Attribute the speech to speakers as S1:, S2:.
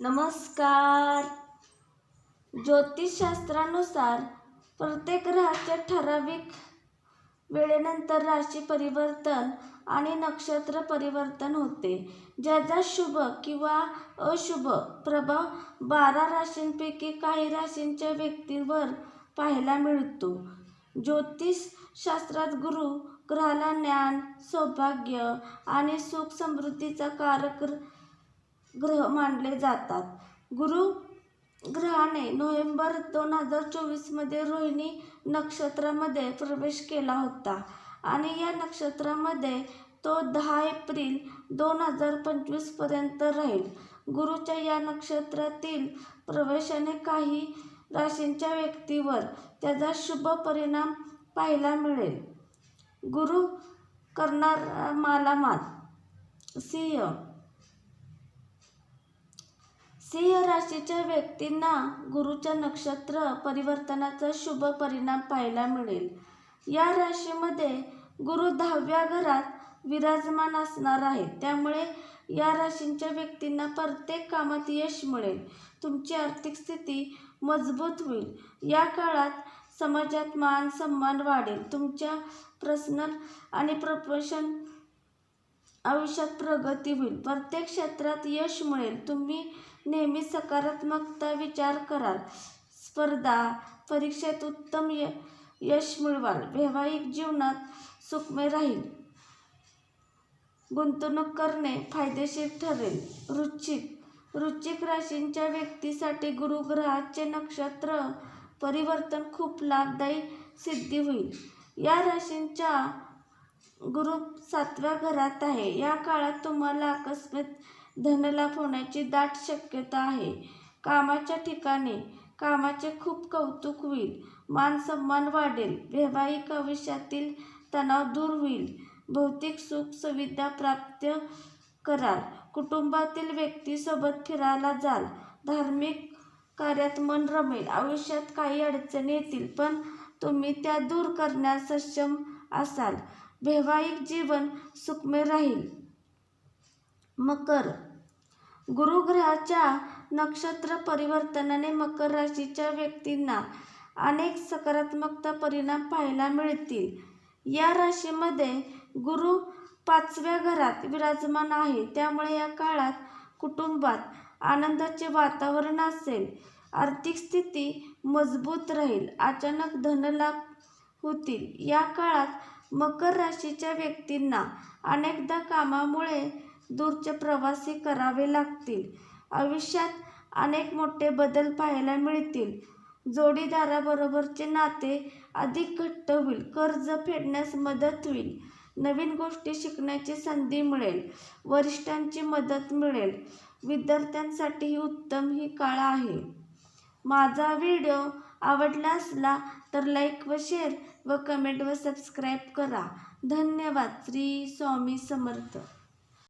S1: नमस्कार. ज्योतिषशास्त्रानुसार प्रत्येक ग्रहाच्या ठराविक वेळेनंतर राशी परिवर्तन आणि नक्षत्र परिवर्तन होते. ज्याचा शुभ किंवा अशुभ प्रभाव बारा राशींपैकी काही राशींच्या व्यक्तींवर पाहायला मिळतो. ज्योतिषशास्त्रात गुरु ग्रहाला ज्ञान सौभाग्य आणि सुख समृद्धीचा कारक ग्रह मानले जातात. गुरु ग्रहाने नोव्हेंबर दोन हजार चोवीसमध्ये रोहिणी नक्षत्रामध्ये प्रवेश केला होता. आणि या नक्षत्रामध्ये तो दहा एप्रिल दोन हजार पंचवीसपर्यंत राहील. गुरुच्या या नक्षत्रातील प्रवेशाने काही राशींच्या व्यक्तीवर त्याचा शुभ परिणाम पाहायला मिळेल. गुरु करणार मालामाल. सिंह सिंह राशीच्या व्यक्तींना गुरुच्या नक्षत्र परिवर्तनाचा शुभ परिणाम पाहायला मिळेल. या राशीमध्ये गुरु दहाव्या घरात विराजमान असणार आहे त्यामुळे या राशींच्या व्यक्तींना प्रत्येक कामात यश मिळेल. तुमची आर्थिक स्थिती मजबूत होईल. या काळात समाजात मान सन्मान वाढेल. तुमच्या पर्सनल आणि प्रोफेशन आयुष्यात प्रगती होईल. प्रत्येक क्षेत्रात यश मिळेल. तुम्ही नेहमी सकारात्मकता विचार कराल. स्पर्धा परीक्षेत उत्तम य यश मिळवाल. वैवाहिक जीवनात सुखमय राहील. गुंतवणूक करणे फायदेशीर ठरेल. रुचिक रुचिक राशींच्या व्यक्तीसाठी गुरुग्रहाचे नक्षत्र परिवर्तन खूप लाभदायी सिद्धी होईल. या राशींच्या गुरु सातव्या घरात आहे. या काळात तुम्हाला अकस्मात धनलाभ होण्याची दाट शक्यता आहे. कामाच्या ठिकाणी कामाचे खूप कौतुक होईल. मान सन्मान वाढेल. वैवाहिक आयुष्यातील तणाव दूर होईल. भौतिक सुख सुविधा प्राप्त कराल. कुटुंबातील व्यक्तीसोबत फिरायला जाल. धार्मिक कार्यात मन रमेल. आयुष्यात काही अडचणी येतील पण तुम्ही त्या दूर करण्यास सक्षम असाल. वैवाहिक जीवन सुखमय राहील. मकर गुरुग्रहाच्या नक्षत्र परिवर्तनाने मकर राशीच्या व्यक्तींना अनेक सकारात्मकता परिणाम पाहायला मिळतील. या राशीमध्ये गुरु पाचव्या घरात विराजमान आहे. त्यामुळे या काळात कुटुंबात आनंदाचे वातावरण असेल. आर्थिक स्थिती मजबूत राहील. अचानक धनलाभ होतील. या काळात मकर राशीच्या व्यक्तींना अनेकदा कामामुळे दूरचे प्रवासी करावे लागतील. आयुष्यात अनेक मोठे बदल पाहायला मिळतील. जोडीदाराबरोबरचे नाते अधिक घट्ट होईल. कर्ज फेडण्यास मदत होईल. नवीन गोष्टी शिकण्याची संधी मिळेल. वरिष्ठांची मदत मिळेल. विद्यार्थ्यांसाठी ही उत्तम ही काळ आहे. माझा व्हिडिओ आवडला असला तर लाईक व शेअर व कमेंट व सबस्क्राईब करा. धन्यवाद. श्री स्वामी समर्थ.